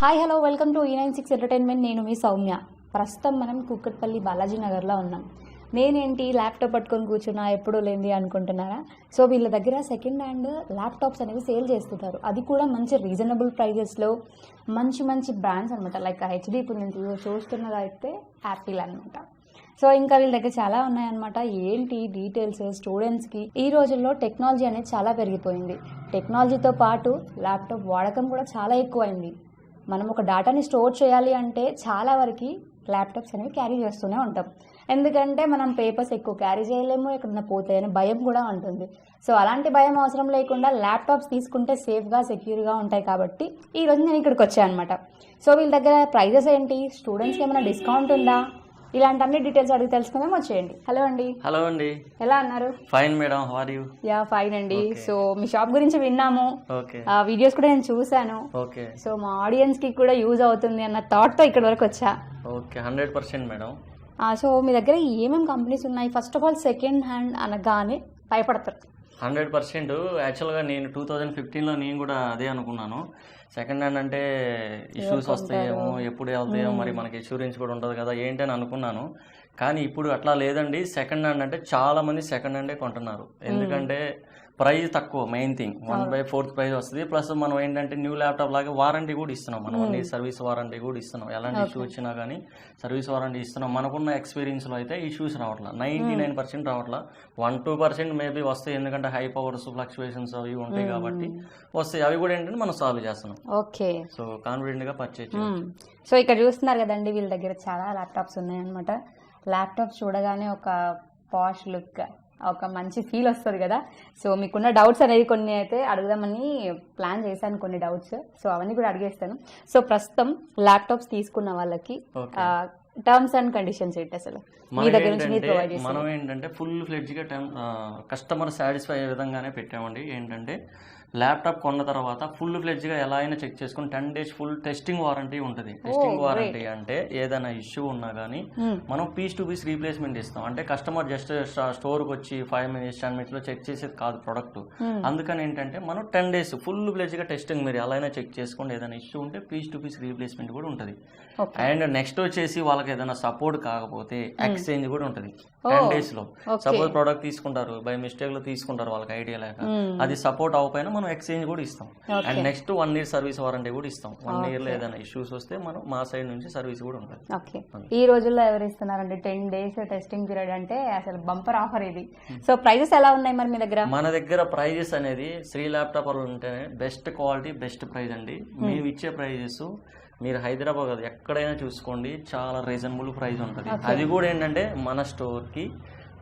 Hi hello welcome to ఈ nine six entertainment నేను మీ సౌమ్య. ప్రస్తుతం మనం కుక్కట్పల్లి బాలాజీ నగర్లో ఉన్నాం. నేనేంటి ల్యాప్టాప్ పట్టుకొని కూర్చున్నా ఎప్పుడూ లేనిది అనుకుంటున్నారా? సో వీళ్ళ దగ్గర సెకండ్ హ్యాండ్ ల్యాప్టాప్స్ అనేవి సేల్ చేస్తుంటారు. అది కూడా మంచి రీజనబుల్ ప్రైజెస్లో మంచి మంచి బ్రాండ్స్ అనమాట లైక్ హెచ్డీ ఇప్పుడు నేను చూ- యాపిల్ అనమాట సో ఇంకా వీళ్ళ దగ్గర చాలా ఉన్నాయన్నమాట. ఏంటి డీటెయిల్స్? స్టూడెంట్స్కి ఈ రోజుల్లో టెక్నాలజీ అనేది చాలా పెరిగిపోయింది. టెక్నాలజీతో పాటు ల్యాప్టాప్ వాడకం కూడా చాలా ఎక్కువైంది. మనం ఒక డేటాని స్టోర్ చేయాలి అంటే చాలా వరకు ల్యాప్టాప్స్ అనేవి క్యారీ చేస్తూనే ఉంటాం. ఎందుకంటే మనం పేపర్స్ ఎక్కువ క్యారీ చేయలేము ఎక్కడన్నా పోతాయని భయం కూడా ఉంటుంది. సో అలాంటి భయం అవసరం లేకుండా ల్యాప్టాప్స్ తీసుకుంటే సేఫ్గా సెక్యూర్గా ఉంటాయి కాబట్టి ఈ రోజు నేను ఇక్కడికి వచ్చాను అనమాట సో వీళ్ళ దగ్గర ప్రైజెస్ ఏంటి? స్టూడెంట్స్కి ఏమైనా డిస్కౌంట్ ఉందా? ఇలాంటి అన్ని డీటెయిల్స్ అడిగి తెలుసుకుందాం వచ్చేయండి. హలో అండి. హలో అండి. ఎలా అన్నారు fine madam how you yeah fine అండి. సో మీ షాప్ గురించి విన్నాము. ఓకే ఆ వీడియోస్ కూడా నేను ఓకే సో మా ఆడియన్స్కి కూడా యూజ్ అవుతుంది అన్న థాట్తో ఇక్కడ వరకు వచ్చా. ఓకే హండ్రెడ్ పర్సెంట్ మేడం ఆ, సో మీ దగ్గర ఏమేమి కంపెనీస్ ఉన్నాయి? First of all second hand అనగానే భయపడతారు. హండ్రెడ్ పర్సెంట్ యాక్చువల్గా నేను టూ థౌజండ్ ఫిఫ్టీన్లో నేను కూడా అదే అనుకున్నాను. సెకండ్ హ్యాండ్ అంటే ఇష్యూస్ వస్తాయేమో ఎప్పుడు వెళ్తాయో మరి మనకి ఇన్సూరెన్స్ కూడా ఉంటుంది కదా ఏంటని అనుకున్నాను. కానీ ఇప్పుడు అట్లా లేదండి. సెకండ్ హ్యాండ్ అంటే చాలా మంది సెకండ్ హ్యాండే కొంటున్నారు. ఎందుకంటే ప్రైస్ తక్కువ main thing. One by fourth price వస్తుంది. ప్లస్ మనం ఏంటంటే న్యూ ల్యాప్టాప్ లాగా వారంటీ కూడా ఇస్తున్నాం మనం. అన్ని సర్వీస్ వారంటీ కూడా ఇస్తున్నాం. ఎలాంటి ఇష్యూ వచ్చినా కానీ సర్వీస్ వారంటీ ఇస్తున్నాం. మనకున్న ఎక్స్పీరియన్స్లో అయితే ఇష్యూస్ రావట్లా. నైంటీ నైన్ పర్సెంట్ రావట్లా. వన్ టూ పర్సెంట్ మేబీ వస్తాయి. ఎందుకంటే హై పవర్స్ ఫ్లక్చువేషన్స్ అవి ఉంటాయి కాబట్టి వస్తాయి. అవి కూడా ఏంటంటే మనం సాల్వ్ చేస్తున్నాం. ఓకే. సో కాన్ఫిడెంట్గా పర్చేజ్ సో ఇక్కడ చూస్తున్నారు కదండి వీళ్ళ దగ్గర చాలా ల్యాప్టాప్స్ ఉన్నాయన్నమాట. ల్యాప్టాప్ చూడగానే ఒక పాష్ లుక్ ఒక మంచి ఫీల్ వస్తుంది కదా. సో మీకున్న డౌట్స్ అనేది కొన్ని అయితే అడుగుదామని ప్లాన్ చేశాను కొన్ని డౌట్స్ సో అవన్నీ కూడా అడిగేస్తాను. సో ప్రస్తుతం ల్యాప్టాప్స్ తీసుకున్న వాళ్ళకి. టర్మ్స్ అండ్ కండిషన్స్ ఏంటి అసలు? మీ దగ్గర నుంచి మీరు ప్రొవైడ్ మనం ఏంటంటే ఫుల్ ఫ్లెడ్జ్గా టైం కస్టమర్ సాటిస్ఫై అయ్యే విధంగానే పెట్టామండి. ఏంటంటే ల్యాప్టాప్ కొన్న తర్వాత ఫుల్ ఫ్లెడ్జ్గా ఎలా అయినా చెక్ చేసుకుని ten days full testing warranty ఉంటుంది. టెస్టింగ్ వారంటీ అంటే ఏదైనా ఇష్యూ ఉన్నా కానీ మనం పీస్ టు పీస్ రీప్లేస్మెంట్ ఇస్తాం. అంటే కస్టమర్ జస్ట్ స్టోర్కి వచ్చి ఫైవ్ మినిట్స్ టెన్ మినిట్స్లో చెక్ చేసేది కాదు ప్రొడక్ట్. అందుకని ఏంటంటే మనం టెన్ డేస్ ఫుల్ ఫ్లెడ్జ్గా టెస్టింగ్ మీరు ఎలా అయినా చెక్ చేసుకోండి ఏదైనా ఇష్యూ ఉంటే పీస్ టు పీస్ రీప్లేస్మెంట్ కూడా ఉంటుంది. అండ్ నెక్స్ట్ వచ్చేసి వాళ్ళకి ఏదైనా సపోర్ట్ కాకపోతే ఎక్స్చేంజ్ కూడా ఉంటుంది. టెన్ డేస్లో సపోజ్ ప్రోడక్ట్ తీసుకుంటారు బై మిస్టేక్లో తీసుకుంటారు వాళ్ళకి ఐడియా లేక. అది సపోర్ట్ అవ్వకపోయినా మనం ఎక్స్చేంజ్ కూడా ఇస్తాం. And next one year service warranty కూడా ఇస్తాం. వన్ ఇయర్లో ఏదైనా ఇష్యూస్ వస్తే మనం మా సైడ్ నుంచి సర్వీస్ కూడా ఉంటుంది. ఓకే ఈ రోజుల్లో ఎవరు ఇస్తున్నారంటే టెన్ డేస్ టెస్టింగ్ పీరియడ్ అంటే అసలు బంపర్ ఆఫర్ ఇది. సో ప్రైజెస్ ఎలా ఉన్నాయి మరి మీ దగ్గర? మన దగ్గర ప్రైజెస్ అనేది శ్రీ ల్యాప్టాప్ ఉంటేనే బెస్ట్ క్వాలిటీ బెస్ట్ ప్రైస్ అండి. మేము ఇచ్చే ప్రైజెస్ మీరు హైదరాబాద్ ఎక్కడైనా చూసుకోండి చాలా రీజనబుల్ ప్రైస్ ఉంటుంది. అది కూడా ఏంటంటే మన స్టోర్కి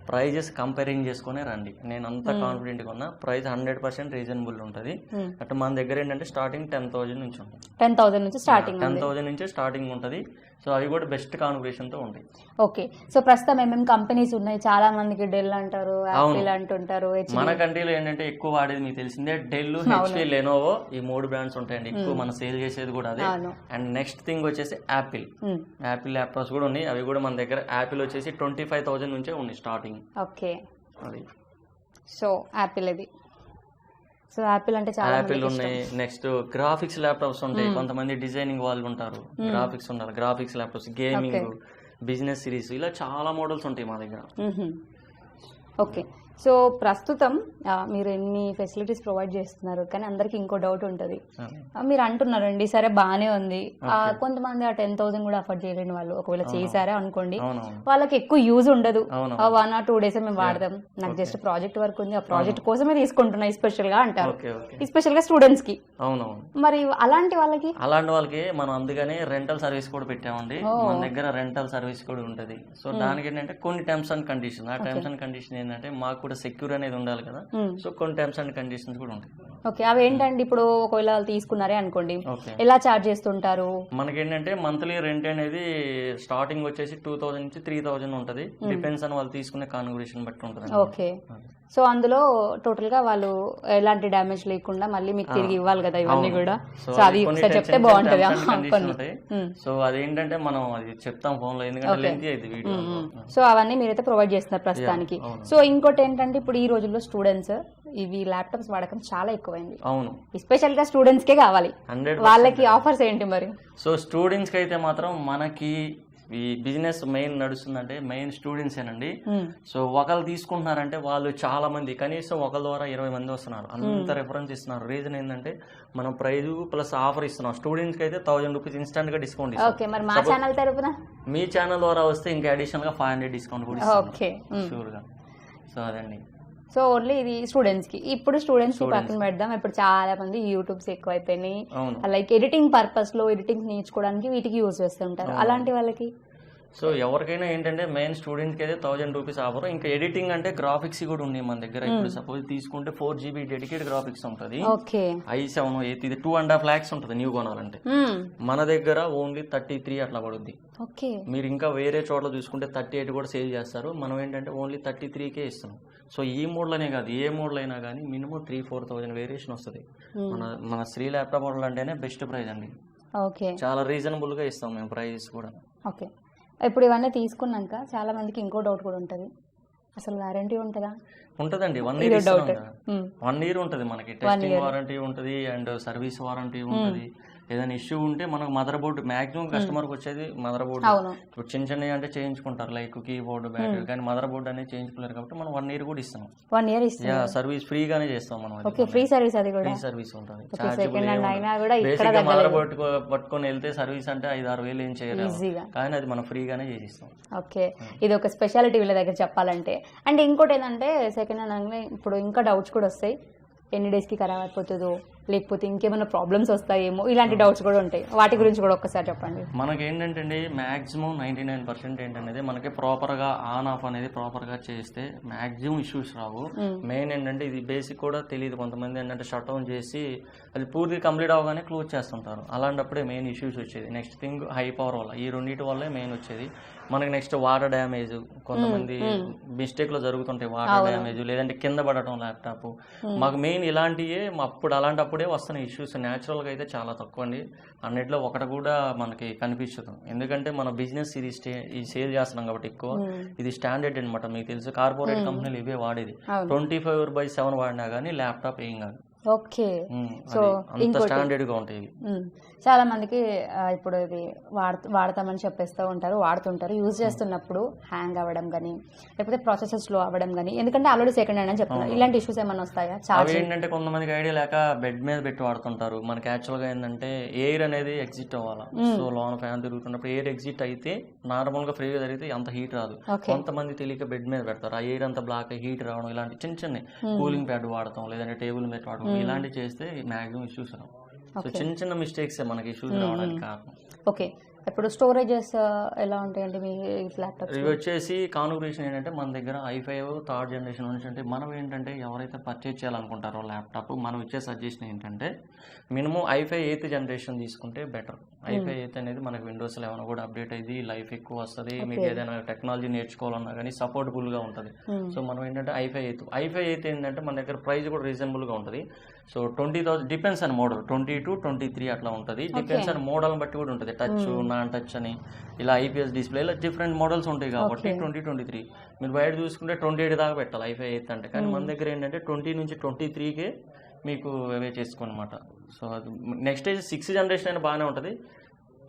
ప్రైజెస్ కంపేరింగ్ చేసుకునే రండి. నేను అంత కాన్ఫిడెంట్గా ఉన్నా ప్రైస్ హండ్రెడ్ పర్సెంట్ రీజనబుల్ ఉంటుంది. అటు మన దగ్గర ఏంటంటే స్టార్టింగ్ టెన్ థౌజండ్ నుంచి ఉంటుంది టెన్ థౌసండ్ నుంచి స్టార్టింగ్ టెన్ థౌజండ్ నుంచి స్టార్టింగ్ ఉంటుంది. సో అవి కూడా బెస్ట్ కాన్ఫిగరేషన్తో ఉంటాయి. ఓకే. సో ప్రస్తుతం ఏమేమి కంపెనీస్ ఉన్నాయి. చాలా మందికి డెల్ అంటారు యాపిల్ అంటుంటారు. మన కంట్రీలో ఏంటంటే ఎక్కువ వాడేది మీకు తెలిసిందే డెల్ హెచ్పి లెనోవో ఈ మూడు బ్రాండ్స్ ఉంటాయండి. ఎక్కువ మనం సేల్ చేసేది కూడా అదే. అండ్ నెక్స్ట్ థింగ్ వచ్చేసి యాపిల్. యాపిల్ ల్యాప్టాప్స్ కూడా ఉన్నాయి. అవి కూడా మన దగ్గర యాపిల్ వచ్చేసి ట్వంటీ ఫైవ్ థౌసండ్ నుంచే ఉన్నాయి స్టార్టింగ్ ఓకే. అది. సో యాపిల్ ఇది. సో యాపిల్ అంటే చాలా యాపిల్ ఉన్నాయి. నెక్స్ట్ గ్రాఫిక్స్ ల్యాప్టాప్స్ ఉంటాయి. కొంతమంది డిజైనింగ్ వాళ్ళు ఉంటారు. గ్రాఫిక్స్ ఉంటారు graphics laptops gaming business series ఇలా చాలా మోడల్స్ ఉంటాయి మా దగ్గర. ఓకే. సో ప్రస్తుతం మీరు ఎన్ని ఫెసిలిటీస్ ప్రొవైడ్ చేస్తున్నారు? కానీ అందరికి ఇంకో డౌట్ ఉంటుంది. మీరు అంటున్నారండి సరే బాగానే ఉంది. ఆ, కొంతమంది ఆ టెన్ థౌసండ్ కూడా అఫోర్డ్ చేయలేని వాళ్ళు. ఒకవేళ చేశారా అనుకోండి వాళ్ళకి ఎక్కువ యూజ్ ఉండదు. వన్ ఆర్ టూ డేస్ మేము వాడదాం నాకు జస్ట్ ప్రాజెక్ట్ వర్క్ ఉంది ఆ ప్రాజెక్ట్ కోసమే తీసుకుంటున్నా స్పెషల్గా అంటారు. స్పెషల్గా స్టూడెంట్స్కి. మరి అలాంటి వాళ్ళకి? అలాంటి వాళ్ళకి మనం అందుకనే రెంటల్ సర్వీస్ కూడా పెట్టామండి. మన దగ్గర రెంటల్ సర్వీస్ కూడా ఉంటుంది. సో దానికి ఏంటంటే కొన్ని టర్మ్స్ అండ్ కండిషన్ ఆ టర్మ్స్ అండ్ కండిషన్ ఏంటంటే మాకు కూడా సెక్యూర్ అనేది ఉండాలి కదా. Hmm. సో కొన్ని టర్మ్స్ అండ్ కండిషన్స్ కూడా ఉంటాయి. ఓకే అవి ఏంటండి? ఇప్పుడు ఒకవేళ తీసుకున్నారే అనుకోండి. ఎలా చార్జ్ చేస్తుంటారు? మనకేంటంటే మంత్లీ రెంట్ అనేది స్టార్టింగ్ వచ్చేసి టూ థౌసండ్ నుంచి త్రీ థౌసండ్ ఉంటుంది. డిపెండ్స్ అని వాళ్ళు తీసుకునే కాన్ఫిగరేషన్ బట్టి ఉంటుంది ఓకే సో అందులో టోటల్గా వాళ్ళు ఎలాంటి డ్యామేజ్ లేకుండా మళ్ళీ మీకు తిరిగి ఇవ్వాలి కదా ఇవన్నీ. కూడా. సో అది ఒకసారి చెప్తే బాగుంటుంది. కొన్ని. సో అదేంటంటే మనం అది చెప్తాం ఫోన్లో ఎందుకంటే సో అవన్నీ మీరైతే ప్రొవైడ్ చేస్తున్నారు ప్రస్తుతానికి. సో ఇంకోటి ఏంటంటే ఇప్పుడు ఈ రోజుల్లో స్టూడెంట్స్ ఇవి ల్యాప్టాప్స్ వాడకం చాలా ఎక్కువైంది. అవును. ఎస్పెషల్గా స్టూడెంట్స్ కే కావాలి. వాళ్ళకి ఆఫర్స్ ఏంటి మరి? సో స్టూడెంట్స్కి అయితే మాత్రం మనకి ఈ బిజినెస్ మెయిన్ నడుస్తుందంటే మెయిన్ స్టూడెంట్సేనండి ఉమ్. సో ఒకళ్ళు తీసుకుంటున్నారంటే వాళ్ళు చాలా మంది కనీసం ఒకళ్ళ ద్వారా ఇరవై మంది వస్తున్నారు. అంత రెఫరెన్స్ ఇస్తున్నారు. రీజన్ ఏంటంటే మనం ప్రైజ్ ప్లస్ ఆఫర్ ఇస్తున్నాం. స్టూడెంట్స్కి అయితే థౌసండ్ రూపీస్ ఇన్స్టెంట్గా డిస్కౌంట్ ఇస్తాం మా ఛానల్ ద్వారా వస్తే ఇంకా అడిషనల్గా ఫైవ్ హండ్రెడ్ డిస్కౌంట్ కూడా. షూర్గా సో అదండి. సో ఓన్లీ ఇది స్టూడెంట్స్కి. ఇప్పుడు స్టూడెంట్స్కి పక్కన పెడదాం. ఇప్పుడు చాలా మంది యూట్యూబ్స్ ఎక్కువైపోయినాయి. అవును. లైక్ ఎడిటింగ్ పర్పస్లో ఎడిటింగ్ నేర్చుకోవడానికి వీటికి యూజ్ చేస్తుంటారు. అలాంటి వాళ్ళకి? సో ఎవరికైనా ఏంటంటే మెయిన్ స్టూడెంట్కి అయితే థౌజండ్ రూపీస్ ఆఫర్. ఇంకా ఎడిటింగ్ అంటే గ్రాఫిక్స్ కూడా ఉన్నాయి మన దగ్గర. ఇప్పుడు సపోజ్ తీసుకుంటే ఫోర్ జీబీ డెడికేట్ గ్రాఫిక్స్ ఉంటుంది. ఓకే ఐ సెవెన్ ఎయిత్ ఇది టూ అండ్ హాఫ్ ల్యాక్స్ ఉంటుంది న్యూ కొనాలంటే. మన దగ్గర ఓన్లీ థర్టీ త్రీ అట్లా పడుద్ది. ఓకే మీరు ఇంకా వేరే చోట్ల చూసుకుంటే థర్టీ ఎయిట్ కూడా సేల్ చేస్తారు. మనం ఏంటంటే ఓన్లీ థర్టీ త్రీకే ఇస్తున్నాం. సో ఈ మోడ్లోనే కాదు ఏ మోడ్లో అయినా కానీ minimum three four thousand variation వస్తుంది. మన మన శ్రీ ల్యాప్టాప్ మోడల్ అంటేనే బెస్ట్ ప్రైస్ అండి. ఓకే. చాలా రీజనబుల్గా ఇస్తాం మేము ప్రైస్ కూడా. ఓకే. ఇప్పుడు ఇవన్నీ తీసుకున్నాక చాలా మందికి ఇంకో డౌట్ కూడా ఉంటుంది. అసలు వారంటీ ఉంటుందా? ఉంటుందండి వన్ ఇది ఇయర్ డౌట్ వన్ ఇయర్ ఉంటుంది మనకి. టెస్టింగ్ వారంటీ ఉంటుంది అండ్ సర్వీస్ వారంటీ ఉంటుంది. ఏదైనా ఇష్యూ ఉంటే మనకు మదర్ బోర్డు మాక్సిమం కస్టమర్కి వచ్చేది మదర్ బోర్డు. ఇప్పుడు చిన్న చిన్నవి అంటే చేయించుకుంటారు లైక్ కీబోర్డ్ బ్యాటరీ కానీ మదర్ బోర్డు అనేది చేయించుకోలేరు కాబట్టి మనం వన్ ఇయర్ కూడా ఇస్తాం. వన్ ఇయర్ ఇస్తుంది యా సర్వీస్ ఫ్రీగానే చేస్తాం మనం ఓకే ఫ్రీ సర్వీస్ అది కూడా. ఫ్రీ సర్వీస్ ఉంటుంది. బేసిక్గా మదర్ బోర్డు పట్టుకొని వెళ్తే సర్వీస్ అంటే ఐదు ఆరు వేలు ఏం ఈజీగా. కానీ అది మనం ఫ్రీగానే చేసిస్తాం. ఓకే ఇది ఒక స్పెషాలిటీ వీళ్ళ దగ్గర చెప్పాలంటే. అండ్ ఇంకోటి ఏంటంటే సెకండ్ హ్యాండ్ ఇప్పుడు ఇంకా డౌట్స్ కూడా వస్తాయి. ఎన్ని డేస్కి ఖరాబ్ అయిపోతుందో లేకపోతే ఇంకేమైనా ప్రాబ్లమ్స్ వస్తాయేమో ఇలాంటి డౌట్స్ కూడా ఉంటాయి. వాటి గురించి కూడా ఒక్కసారి చెప్పండి. మనకి ఏంటంటే అండి మ్యాక్సిమం నైంటీ నైన్ పర్సెంట్ ఏంటనేది మనకి ప్రాపర్గా ఆన్ ఆఫ్ అనేది ప్రాపర్గా చేస్తే మ్యాక్సిమం ఇష్యూస్ రావు. మెయిన్ ఏంటంటే ఇది బేసిక్ కూడా తెలియదు కొంతమంది ఏంటంటే షట్ డౌన్ చేసి అది పూర్తి కంప్లీట్ అవగానే క్లోజ్ చేస్తుంటారు. అలాంటప్పుడే మెయిన్ ఇష్యూస్ వచ్చేది. నెక్స్ట్ థింగ్ హై పవర్ వల్ల ఈ రెండింటి వల్లే మెయిన్ వచ్చేది. మనకి నెక్స్ట్ వాటర్ డ్యామేజ్ కొంతమంది మిస్టేక్లో జరుగుతుంటాయి వాటర్ డ్యామేజ్ లేదంటే కింద పడటం ల్యాప్టాప్ మాకు మెయిన్ ఇలాంటివే మా అప్పుడు అలాంటప్పుడే వస్తున్నాయి ఇష్యూస్ న్యాచురల్గా అయితే చాలా తక్కువ అండి. అన్నిట్లో ఒకటి కూడా మనకి కనిపించదు. ఎందుకంటే మన బిజినెస్ ఇది ఇది సేల్ చేస్తున్నాం కాబట్టి ఎక్కువ. ఇది స్టాండర్డ్ అనమాట మీకు తెలుసు. కార్పొరేట్ కంపెనీలు ఇవే వాడేది. ట్వంటీ ఫైవ్ బై సెవెన్ వాడినా కానీ ల్యాప్టాప్ ఏం కాదు. ఓకే. సో స్టాండర్డ్గా ఉంటాయి. చాలా మందికి ఇప్పుడు ఇది వాడ వాడతామని చెప్పేస్తూ ఉంటారు వాడుతుంటారు. యూజ్ చేస్తున్నప్పుడు హ్యాంగ్ అవ్వడం కానీ లేకపోతే ప్రాసెసర్ స్లో అవ్వడం కానీ ఎందుకంటే ఆల్రెడీ సెకండ్ హ్యాండ్ అని చెప్తున్నారు ఇలాంటి ఇష్యూస్ ఏమైనా వస్తాయా? చార్జ్ ఏంటంటే కొంతమందికి ఐడియా లేక బెడ్ మీద పెట్టి వాడుతుంటారు. మనకి యాక్చువల్గా ఏంటంటే ఎయిర్ అనేది ఎగ్జిట్ అవ్వాలి. సో లోన ఫ్యాన్ తిరుగుతున్నప్పుడు ఎయిర్ ఎగ్జిట్ అయితే నార్మల్గా ఫ్రీగా జరిగితే అంత హీట్ రాదు. కొంతమంది తెలియక బెడ్ మీద పెడతారు. ఆ ఎయిర్ అంతా బ్లాక్ హీట్ రావడం ఇలాంటి చిన్న చిన్న కూలింగ్ ప్యాడ్ వాడతాం లేదంటే టేబుల్ మీద వాడడం. ఇలాంటివి చేస్తే మాక్సిమం ఇష్యూస్ రావు. సో చిన్న చిన్న మిస్టేక్స్ మనకి ఇష్యూస్ రావడానికి కారణం. ఓకే ఇప్పుడు స్టోరేజెస్ ఎలా ఉంటాయండి మీ ల్యాప్టాప్ ఇవి వచ్చేసి కాన్ఫిగరేషన్ ఏంటంటే మన దగ్గర ఐ ఫైవ్ థర్డ్ జనరేషన్ నుంచి అంటే మనం ఏంటంటే ఎవరైతే పర్చేజ్ చేయాలనుకుంటారో ల్యాప్టాప్ మనం ఇచ్చే సజెషన్ ఏంటంటే minimum i five eighth generation తీసుకుంటే బెటర్ ఐ ఫైవ్ ఎయిత్ అనేది మనకి విండోస్ లెవెన్ కూడా అప్డేట్ అయ్యి లైఫ్ ఎక్కువ వస్తుంది మీకు ఏదైనా టెక్నాలజీ నేర్చుకోవాలన్నా కానీ సపోర్టబుల్గా ఉంటుంది. సో మనం ఏంటంటే i five eighth i five eighth ఏంటంటే మన దగ్గర ప్రైస్ కూడా రీజనబుల్గా ఉంటుంది. సో ట్వంటీ థౌసండ్ డిపెండ్స్ అని model twenty two twenty three అట్లా ఉంటుంది. డిపెండ్స్ అని మోడల్ బట్టి కూడా ఉంటుంది. టచ్ నాన్ టచ్ అని ఇలా ఐపీఎస్ డిస్ప్లే ఇలా డిఫరెంట్ మోడల్స్ ఉంటాయి కాబట్టి ట్వంటీ ట్వంటీ త్రీ మీరు బయట చూసుకుంటే ట్వంటీ ఎయిట్ దాకా పెట్టాలి ఐఫై ఎయిత్ అంటే. కానీ మన దగ్గర ఏంటంటే ట్వంటీ నుంచి ట్వంటీ త్రీకే మీకు అవే చేసుకోనమాట. సో అది నెక్స్ట్ అయితే సిక్స్ జనరేషన్ అయినా బాగానే ఉంటుంది.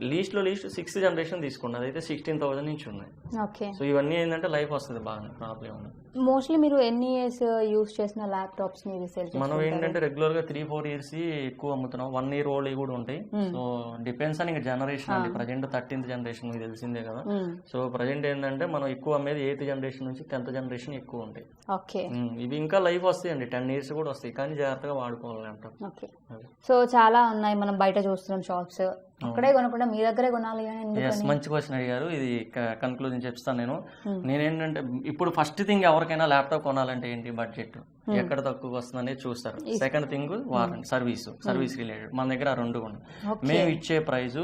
లీస్ట్లో లీస్ట్ సిక్స్త్ జనరేషన్ తీసుకోండి అదైతే సిక్స్టీన్ థౌసండ్ నుంచి ఉన్నాయి. ఓకే. సో ఇవన్నీ ఏంటంటే లైఫ్ వస్తుంది బాగా ప్రాబ్లం ఉంది మోస్ట్లీ మీరు ఎన్ని ఇయర్స్ యూజ్ చేసిన ల్యాప్టాప్స్ని రీసేల్ మనం ఏంటంటే రెగ్యులర్గా త్రీ ఫోర్ ఇయర్స్ ఎక్కువ అమ్ముతున్నాం. వన్ ఇయర్ ఓల్డ్ కూడా ఉంటాయి. సో డిపెండ్స్ అని జనరేషన్ అండి. ప్రజెంట్ థర్టీన్త్ జనరేషన్ మీకు తెలిసిందే కదా. సో ప్రజెంట్ ఏంటంటే మనం ఎక్కువ అమ్మేది ఎయిత్ జనరేషన్ నుంచి టెన్త్ జనరేషన్ ఎక్కువ ఉంటాయి. ఓకే. ఉమ్, ఇవి ఇంకా లైఫ్ వస్తాయండి. టెన్ ఇయర్స్ కూడా వస్తాయి. కానీ జాగ్రత్తగా వాడుకోవాలి ఓకే. సో చాలా ఉన్నాయి. మనం బయట చూస్తున్నాం షాప్స్. అక్కడే కొనకుండా మీ దగ్గరే కొనాలి ఎస్ మంచి క్వశ్చన్ అడిగారు. ఇది కన్క్లూజన్ చెప్తాను నేను. నేనేంటంటే ఇప్పుడు ఫస్ట్ థింగ్ ఎవరికైనా ల్యాప్టాప్ కొనాలంటే ఏంటి బడ్జెట్ ఎక్కడ తక్కువ వస్తుందనేది చూస్తారు. Second thing warranty service service related మన దగ్గర రెండు ఉన్నాయి. మేము ఇచ్చే ప్రైజు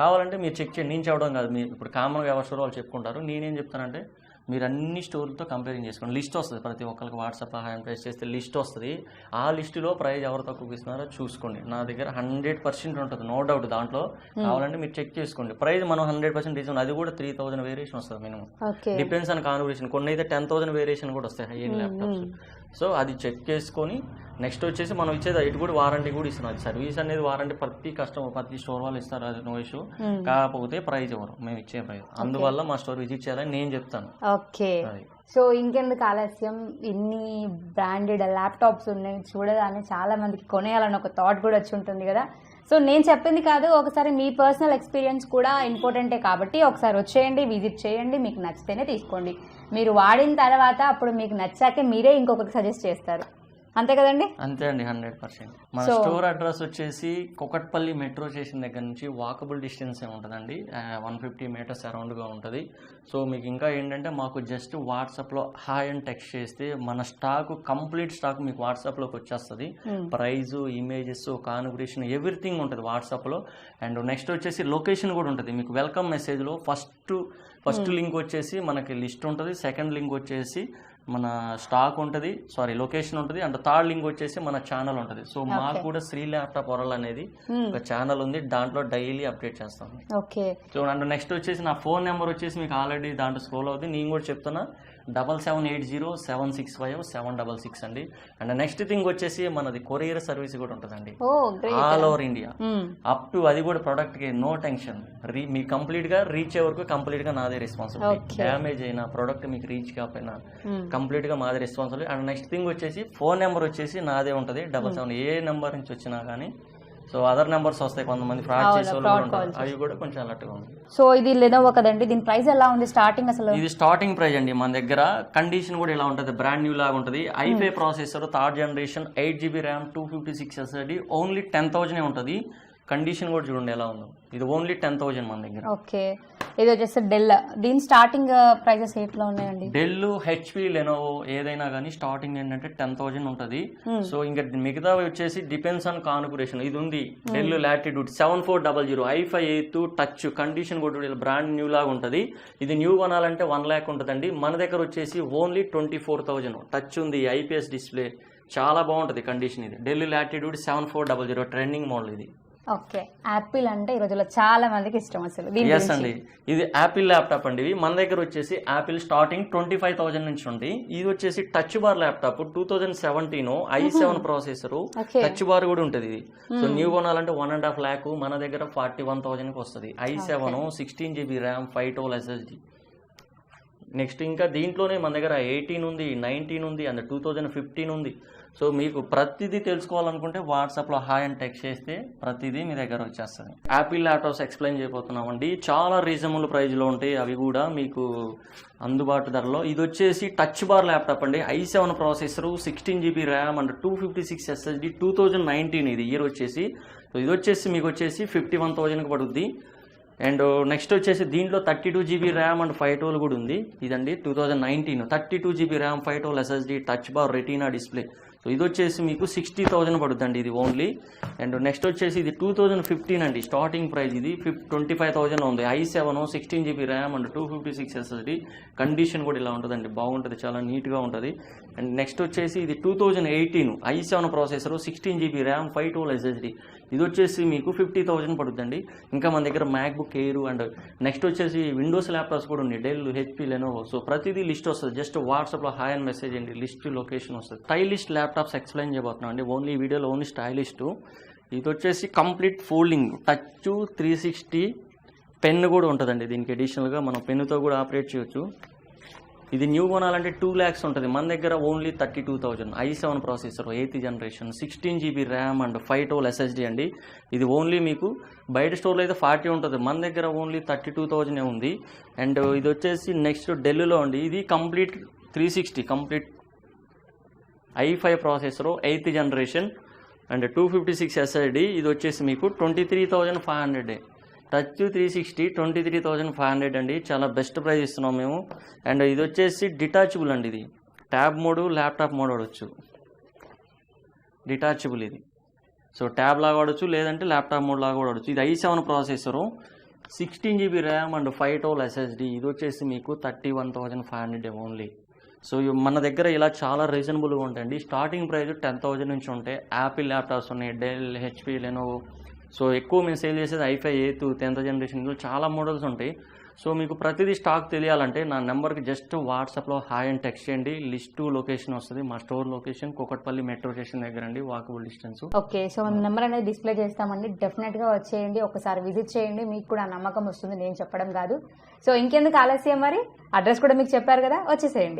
కావాలంటే మీరు చెక్ చేయండి. నేను చెప్పడం కాదు మీరు ఇప్పుడు కామన్గా ఎవరి వాళ్ళు చెప్పుకుంటారు. నేనేం చెప్తానంటే మీరు అన్ని స్టోర్లతో కంపేరింగ్ చేసుకోండి. లిస్ట్ వస్తుంది. ప్రతి ఒక్కరికి వాట్సాప్ హ్యాండ్ ప్రైస్ చేస్తే లిస్ట్ వస్తుంది. ఆ లిస్టులో ప్రైస్ ఎవరు తక్కువ ఇస్తున్నారో చూసుకోండి. నా దగ్గర హండ్రెడ్ పర్సెంట్ ఉంటుంది. నో డౌట్ దాంట్లో. కావాలంటే మీరు చెక్ చేసుకోండి. ప్రైస్ మనం హండ్రెడ్ పర్సెంట్ డిస్కౌంట్ అది కూడా త్రీ థౌసండ్ వేరియేషన్ వస్తుంది మినిమం. డిపెండ్స్ ఆన్ కాన్వర్సేషన్ కొన్ని అయితే టెన్ థౌసండ్ వేరియేషన్ కూడా వస్తాయి. High end laptops? సో అది చెక్ చేసుకొని నెక్స్ట్ వచ్చేసి మనం ఇచ్చేది ఇటు కూడా వారంటీ కూడా ఇస్తున్నాం. సర్వీస్ అనేది వారంటీ ప్రతి కస్టమర్ ప్రతి స్టోర్ వాళ్ళు ఇస్తారు. అది నో ఇష్యూ కాకపోతే ప్రైస్ ఎవరు మేము ఇచ్చే ప్రైస్ అందువల్ల మా స్టోర్ విజిట్ చేయాలని నేను చెప్తాను. ఓకే. సో ఇంకెందుకు ఆలస్యం? ఇన్ని బ్రాండెడ్ ల్యాప్టాప్స్ ఉన్నాయి. చూడగానే చాలా మందికి కొనేయాలని ఒక థాట్ కూడా వచ్చి ఉంటుంది కదా. సో నేను చెప్పింది కాదు. ఒకసారి మీ పర్సనల్ ఎక్స్పీరియన్స్ కూడా ఇంపార్టెంటే కాబట్టి ఒకసారి వచ్చేయండి విజిట్ చేయండి. మీకు నచ్చితేనే తీసుకోండి. మీరు వాడిన తర్వాత అప్పుడు మీకు నచ్చాకే మీరే ఇంకొకరికి సజెస్ట్ చేస్తారు. అంతే కదండి? అంతే అండి హండ్రెడ్ పర్సెంట్. మన స్టోర్ అడ్రస్ వచ్చేసి కొకట్పల్లి మెట్రో స్టేషన్ దగ్గర నుంచి వాకబుల్ డిస్టెన్స్ ఏ ఉంటుందండి? వన్ ఫిఫ్టీ మీటర్స్ అరౌండ్గా ఉంటుంది. సో మీకు ఇంకా ఏంటంటే మాకు జస్ట్ వాట్సాప్లో హాయ్ అని టెక్స్ట్ చేస్తే మన స్టాక్ కంప్లీట్ స్టాక్ మీకు వాట్సాప్లోకి వచ్చేస్తుంది. ప్రైజ్ ఇమేజెస్ కాన్ఫిగరేషన్ ఎవ్రీథింగ్ ఉంటుంది వాట్సాప్లో. అండ్ నెక్స్ట్ వచ్చేసి లొకేషన్ కూడా ఉంటుంది. మీకు వెల్కమ్ మెసేజ్లో ఫస్ట్ ఫస్ట్ లింక్ వచ్చేసి మనకి లిస్ట్ ఉంటుంది. సెకండ్ లింక్ వచ్చేసి మన స్టాక్ ఉంటుంది సారీ లొకేషన్ ఉంటుంది అండ్ థర్డ్ లింక్ వచ్చేసి మన ఛానల్ ఉంటుంది. సో మాకు కూడా శ్రీ ల్యాప్టాప్ వరల్ అనేది ఒక ఛానల్ ఉంది దాంట్లో డైలీ అప్డేట్ చేస్తాం ఓకే. సో అండ్ నెక్స్ట్ వచ్చేసి నా ఫోన్ నెంబర్ వచ్చేసి మీకు ఆల్రెడీ దాంట్లో స్క్రోల్ అవుతుంది నేను కూడా చెప్తున్నా. Double seven eight zero seven six five seven double six అండి. అండ్ నెక్స్ట్ థింగ్ వచ్చేసి మనది కొరియర్ సర్వీస్ కూడా ఉంటుందండి. All over India. Up to అది కూడా product కి నో టెన్షన్. రీ మీ కంప్లీట్గా రీచ్ అయ్యే వరకు కంప్లీట్గా నాదే రెస్పాన్సిబిలిటీ. డ్యామేజ్ అయినా ప్రోడక్ట్ మీకు రీచ్ కాకపోయినా కంప్లీట్గా మాదే రెస్పాన్సిబిలిటీ అండ్ నెక్స్ట్ థింగ్ వచ్చేసి ఫోన్ నెంబర్ వచ్చేసి నాదే ఉంటుంది. డబల్ సెవెన్ ఏ నెంబర్ నుంచి వచ్చినా కానీ సో అదర్ నెంబర్స్ వస్తాయి. కొంతమంది ఫ్రాడ్ చేసే అవి కూడా కొంచెం అలర్ట్గా ఉంది సో ఇది లెనోవో కదండి. దీని ప్రైస్ ఎలా ఉంది? స్టార్టింగ్ అసలు? ఇది స్టార్టింగ్ ప్రైస్ అండి. మన దగ్గర కండిషన్ కూడా ఇలా ఉంటుంది. బ్రాండ్ న్యూ లాగా ఉంటుంది. I five processor third generation eight GB RAM two fifty six SSD only ten thousand ఉంటుంది. కండిషన్ కూడా చూడండి ఎలా ఉందో. ఇది ఓన్లీ టెన్ థౌజండ్ మన దగ్గర. ఓకే ఇది వచ్చేసి డెల్ దీని స్టార్టింగ్ ప్రైజెస్ ఎట్లా ఉన్నాయండి? డెల్ హెచ్పి లెనోవో ఏదైనా కానీ స్టార్టింగ్ ఏంటంటే టెన్ థౌజండ్ ఉంటుంది. సో ఇంకా మిగతావి వచ్చేసి డిపెండ్స్ ఆన్ కాన్ఫిగరేషన్ ఇది ఉంది. Dell Latitude seven four double zero i five eighth touch condition కూడా బ్రాండ్ న్యూ లాగా ఉంటుంది. ఇది న్యూ కొనాలంటే వన్ ల్యాక్ ఉంటుందండి. మన దగ్గర వచ్చేసి only twenty four thousand touch ఉంది ఐపీఎస్ డిస్ప్లే చాలా బాగుంటుంది కండిషన్ ఇది. Dell Latitude seven four double zero trending model ఇది. ఓకే. యాపిల్ అంటే ఈ రోజుల్లో చాలా మందికి ఇష్టం అసలు. ఎస్ అండి. ఇది యాపిల్ ల్యాప్టాప్ అండి. ఇవి మన దగ్గర వచ్చేసి Apple starting twenty five thousand నుంచి ఉంది. ఇది వచ్చేసి touch bar laptop two thousand seventeen i seven processor touch bar కూడా ఉంటుంది ఇది. సో న్యూ కొనాలంటే వన్ అండ్ హాఫ్ ల్యాక్ మన దగ్గర ఫార్టీ వన్ థౌసండ్కి వస్తుంది. I seven sixteen GB RAM five twelve SSD next ఇంకా దీంట్లోనే మన దగ్గర ఎయిటీన్ ఉంది నైన్టీన్ ఉంది అండ్ టూ థౌజండ్ ఫిఫ్టీన్ ఉంది. సో మీకు ప్రతిదీ తెలుసుకోవాలనుకుంటే వాట్సాప్లో హాయ్ అని టెక్స్ట్ చేస్తే ప్రతిదీ మీ దగ్గర వచ్చేస్తుంది. యాపిల్ ల్యాప్టాప్స్ ఎక్స్ప్లెయిన్ చేయబోతున్నామండి. చాలా రీజనబుల్ ప్రైస్లో ఉంటాయి. అవి కూడా మీకు అందుబాటు ధరలో. ఇది వచ్చేసి టచ్ బార్ ల్యాప్టాప్ అండి. I seven processor sixteen GB RAM and two fifty six SSD two thousand nineteen ఇది. ఇయర్ వచ్చేసి. సో ఇది వచ్చేసి మీకు వచ్చేసి ఫిఫ్టీ వన్ థౌజండ్కి పడుద్ది. అండ్ నెక్స్ట్ వచ్చేసి దీంట్లో thirty two GB RAM and five twelve కూడా ఉంది. ఇదండి two thousand nineteen thirty two GB RAM five twelve SSD touch bar retina display so ఇది వచ్చేసి మీకు సిక్స్టీ థౌజండ్ పడుతుంది ఇది ఓన్లీ అండ్ నెక్స్ట్ వచ్చేసి ఇది టూ థౌజండ్ ఫిఫ్టీన్ అండి. స్టార్టింగ్ ప్రైస్ ఇది ఫిఫ్ ట్వంటీ ఫైవ్ థౌజండ్ ఉంది i seven sixteen GB RAM and two fifty six SSD condition కూడా ఇలా ఉంటుందండి. బాగుంటుంది. చాలా నీట్గా ఉంటుంది. అండ్ నెక్స్ట్ వచ్చేసి ఇది two thousand eighteen i seven processor sixteen GB RAM five twelve SSD ఇది వచ్చేసి మీకు ఫిఫ్టీ థౌజండ్ పడుతుందండి ఇంకా మన దగ్గర మ్యాక్బుక్ ఎయిర్ అండ్ నెక్స్ట్ వచ్చేసి విండోస్ ల్యాప్టాప్స్ కూడా ఉన్నాయి. డెల్ హెచ్పి లెనోవో సో ప్రతిదీ లిస్ట్ వస్తుంది. జస్ట్ వాట్సాప్లో హాయ్ అని మెసేజ్ అండి. లిస్ట్ లొకేషన్ వస్తుంది. స్టైలిస్ట్ ల్యాప్టాప్స్ ఎక్స్ప్లెయిన్ చేయబోతున్నాం అండి ఓన్లీ వీడియోలో ఓన్లీ స్టైలిస్ట్ ఇది వచ్చేసి complete folding touch three sixty pen కూడా ఉంటుందండి. దీనికి అడిషనల్గా మనం పెన్నుతో కూడా ఆపరేట్ చేయొచ్చు. ఇది న్యూ కొనాలంటే టూ ల్యాక్స్ ఉంటుంది. మన దగ్గర only thirty two thousand i seven processor eighth generation sixteen GB RAM and five twelve SSD అండి. ఇది ఓన్లీ మీకు బయట స్టోర్లో అయితే ఫార్టీ ఉంటుంది. మన దగ్గర ఓన్లీ థర్టీ టూ థౌజండ్ ఉంది. అండ్ ఇది వచ్చేసి నెక్స్ట్ ఢిల్లీలో అండి. ఇది complete three sixty complete i five processor eighth generation and two fifty six SSD ఇది వచ్చేసి మీకు twenty three thousand five hundred touch three sixty twenty three thousand five hundred అండి. చాలా బెస్ట్ ప్రైస్ ఇస్తున్నాం మేము. అండ్ ఇది వచ్చేసి డిటాచబుల్ అండి ఇది. ట్యాబ్ మోడు ల్యాప్టాప్ మోడ్ వాడచ్చు. డిటాచబుల్ ఇది. సో ట్యాబ్ లాగా వాడచ్చు లేదంటే ల్యాప్టాప్ మోడ్ లాగా కూడా వాడచ్చు. ఇది i seven processor. Sixteen GB RAM and five twelve SSD. ఇది వచ్చేసి మీకు thirty one thousand five hundred only. So మన దగ్గర ఇలా చాలా రీజనబుల్గా ఉంటాయండి. స్టార్టింగ్ ప్రైస్ టెన్ థౌజండ్ నుంచి ఉంటాయి. యాపిల్ ల్యాప్టాప్స్ ఉన్నాయి డెల్ హెచ్పి లెనోవో. సో ఎక్కువ మేము సేల్ చేసేది i five eighth tenth generation చాలా మోడల్స్ ఉంటాయి. సో మీకు ప్రతిదీ స్టాక్ తెలియాలంటే నా నెంబర్కి జస్ట్ వాట్సాప్లో హాయ్ అని టెక్స్ట్ చేయండి. లిస్టు లొకేషన్ వస్తుంది. మా store location Kukatpally metro station దగ్గర అండి వాకబుల్ డిస్టెన్స్. ఓకే సో మన నెంబర్ అనేది డిస్ప్లే చేస్తామండి. డెఫినెట్గా వచ్చేయండి. ఒకసారి విజిట్ చేయండి. మీకు కూడా ఆ నమ్మకం వస్తుంది. నేను చెప్పడం కాదు. సో ఇంకెందుకు ఆలస్యం మరి? అడ్రస్ కూడా మీకు చెప్పారు కదా వచ్చేసేయండి.